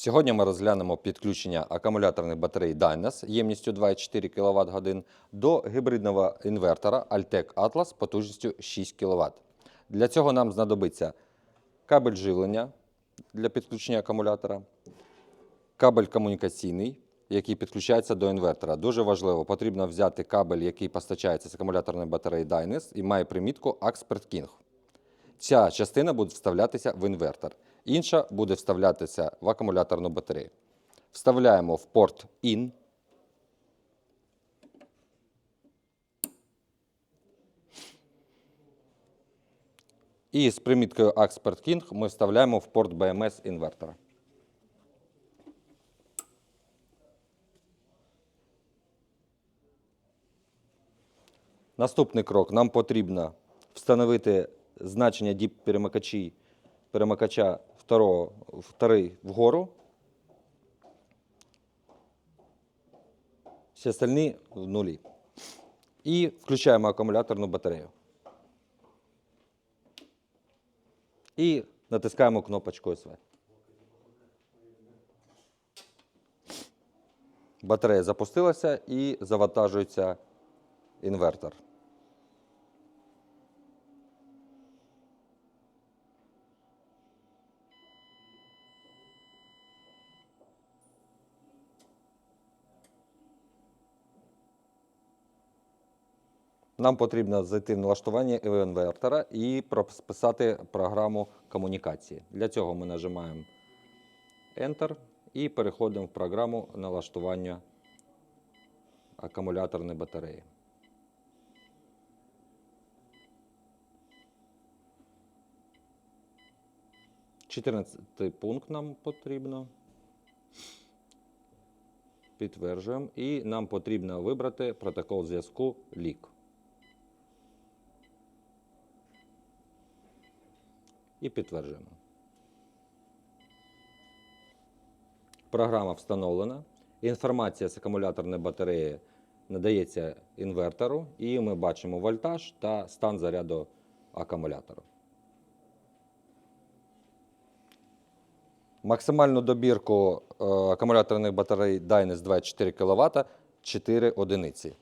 Сьогодні ми розглянемо підключення акумуляторних батарей Dynas ємністю 2,4 кВт годин до гібридного інвертора Altec Atlas потужністю 6 кВт. Для цього нам знадобиться кабель живлення для підключення акумулятора, кабель комунікаційний, який підключається до інвертора. Дуже важливо, потрібно взяти кабель, який постачається з акумуляторної батареї Dynas і має примітку Expert King. Ця частина буде вставлятися в інвертор, інша буде вставлятися в акумуляторну батарею. Вставляємо в порт IN. І з приміткою Expert King ми вставляємо в порт BMS інвертора. Наступний крок. Нам потрібно встановити значення діп перемикачі, перемикача второго, вторий вгору. Всі остальні в нулі. І включаємо акумуляторну батарею. І натискаємо кнопочку СВ. Батарея запустилася і завантажується інвертор. Нам потрібно зайти в налаштування інвертора і прописати програму комунікації. Для цього ми нажимаємо Enter і переходимо в програму налаштування акумуляторної батареї. Чотирнадцятий пункт нам потрібно. Підтверджуємо. І нам потрібно вибрати протокол зв'язку LIC. І підтверджуємо. Програма встановлена. Інформація з акумуляторної батареї надається інвертору, і ми бачимо вольтаж та стан заряду акумулятора. Максимальну добірку е, акумуляторних батарей Dynas 24 кВт 4 одиниці.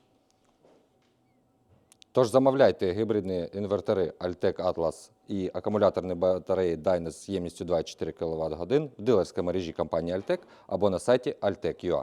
Тож замовляйте гібридні інвертори Altec Atlas і акумуляторні батареї Dynas з ємністю 24 кВт годин в дилерській мережі компанії Altec або на сайті altec.ua.